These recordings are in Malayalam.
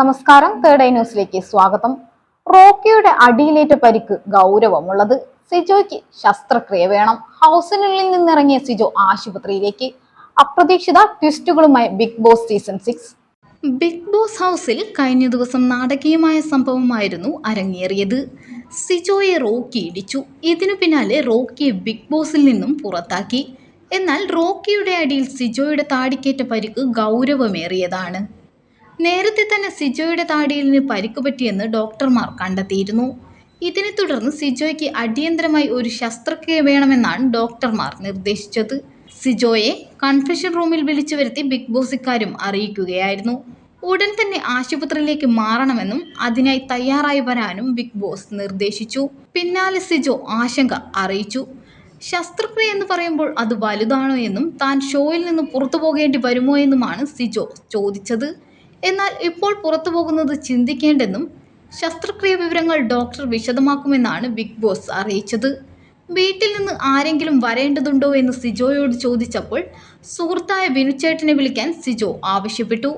നമസ്കാരം. തേർഡ് ഐ ന്യൂസിലേക്ക് സ്വാഗതം. റോക്കിയുടെ അടിയിലേറ്റ പരിക്ക് ഗൗരവമുള്ളത് സിജോയ്ക്ക് ശസ്ത്രക്രിയ വേണം. ഹൗസിനുള്ളിൽ നിന്നിറങ്ങിയ സിജോ ആശുപത്രിയിലേക്ക്. അപ്രതീക്ഷിത ട്വിസ്റ്റുകളുമായി Big Boss season six Big Boss ഹൗസിൽ കഴിഞ്ഞ ദിവസം നാടകീയമായ സംഭവമായിരുന്നു അരങ്ങേറിയത്. സിജോയെ റോക്കി ഇടിച്ചു. ഇതിനു പിന്നാലെ റോക്കിയെ ബിഗ് ബോസിൽ നിന്നും പുറത്താക്കി. എന്നാൽ റോക്കിയുടെ അടിയിൽ സിജോയുടെ താടിക്കേറ്റ പരിക്ക് ഗൗരവമേറിയതാണ്. നേരത്തെ തന്നെ സിജോയുടെ താടിയിലിന് പരിക്ക് പറ്റിയെന്ന് ഡോക്ടർമാർ കണ്ടെത്തിയിരുന്നു. ഇതിനെ തുടർന്ന് സിജോയ്ക്ക് അടിയന്തരമായി ഒരു ശസ്ത്രക്രിയ വേണമെന്നാണ് ഡോക്ടർമാർ നിർദ്ദേശിച്ചത്. സിജോയെ കൺഫെഷൻ റൂമിൽ വിളിച്ചു വരുത്തി ബിഗ് ബോസ് ഇക്കാര്യം അറിയിക്കുകയായിരുന്നു. ഉടൻ തന്നെ ആശുപത്രിയിലേക്ക് മാറണമെന്നും അതിനായി തയ്യാറായി വരാനും ബിഗ് ബോസ് നിർദ്ദേശിച്ചു. പിന്നാലെ സിജോ ആശങ്ക അറിയിച്ചു. ശസ്ത്രക്രിയ എന്ന് പറയുമ്പോൾ അത് വലുതാണോ എന്നും താൻ ഷോയിൽ നിന്ന് പുറത്തു പോകേണ്ടി വരുമോ എന്നുമാണ് സിജോ ചോദിച്ചത്. എന്നാൽ ഇപ്പോൾ പുറത്തു പോകുന്നത് ചിന്തിക്കേണ്ടെന്നും ശസ്ത്രക്രിയ വിവരങ്ങൾ ഡോക്ടർ വിശദമാക്കുമെന്നാണ് ബിഗ് ബോസ് അറിയിച്ചത്. വീട്ടിൽ നിന്ന് ആരെങ്കിലും വരേണ്ടതുണ്ടോ എന്ന് സിജോയോട് ചോദിച്ചപ്പോൾ സുഹൃത്തായ വിനുച്ചേട്ടനെ വിളിക്കാൻ സിജോ ആവശ്യപ്പെട്ടു.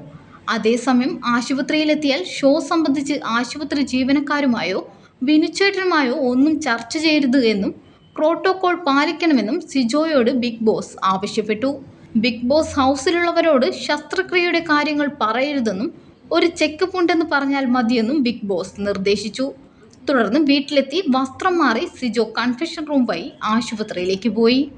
അതേസമയം ആശുപത്രിയിലെത്തിയാൽ ഷോ സംബന്ധിച്ച് ആശുപത്രി ജീവനക്കാരുമായോ വിനുച്ചേട്ടനുമായോ ഒന്നും ചർച്ച ചെയ്യരുത് എന്നും പ്രോട്ടോകോൾ പാലിക്കണമെന്നും സിജോയോട് ബിഗ് ബോസ് ആവശ്യപ്പെട്ടു. ബിഗ് ബോസ് ഹൗസിലുള്ളവരോട് ശസ്ത്രക്രിയയുടെ കാര്യങ്ങൾ പറയരുതെന്നും ഒരു ചെക്കപ്പ് ഉണ്ടെന്ന് പറഞ്ഞാൽ മതിയെന്നും ബിഗ് ബോസ് നിർദ്ദേശിച്ചു. തുടർന്ന് വീട്ടിലെത്തി വസ്ത്രം മാറി സിജോ കൺഫെഷൻ റൂം വഴി ആശുപത്രിയിലേക്ക് പോയി.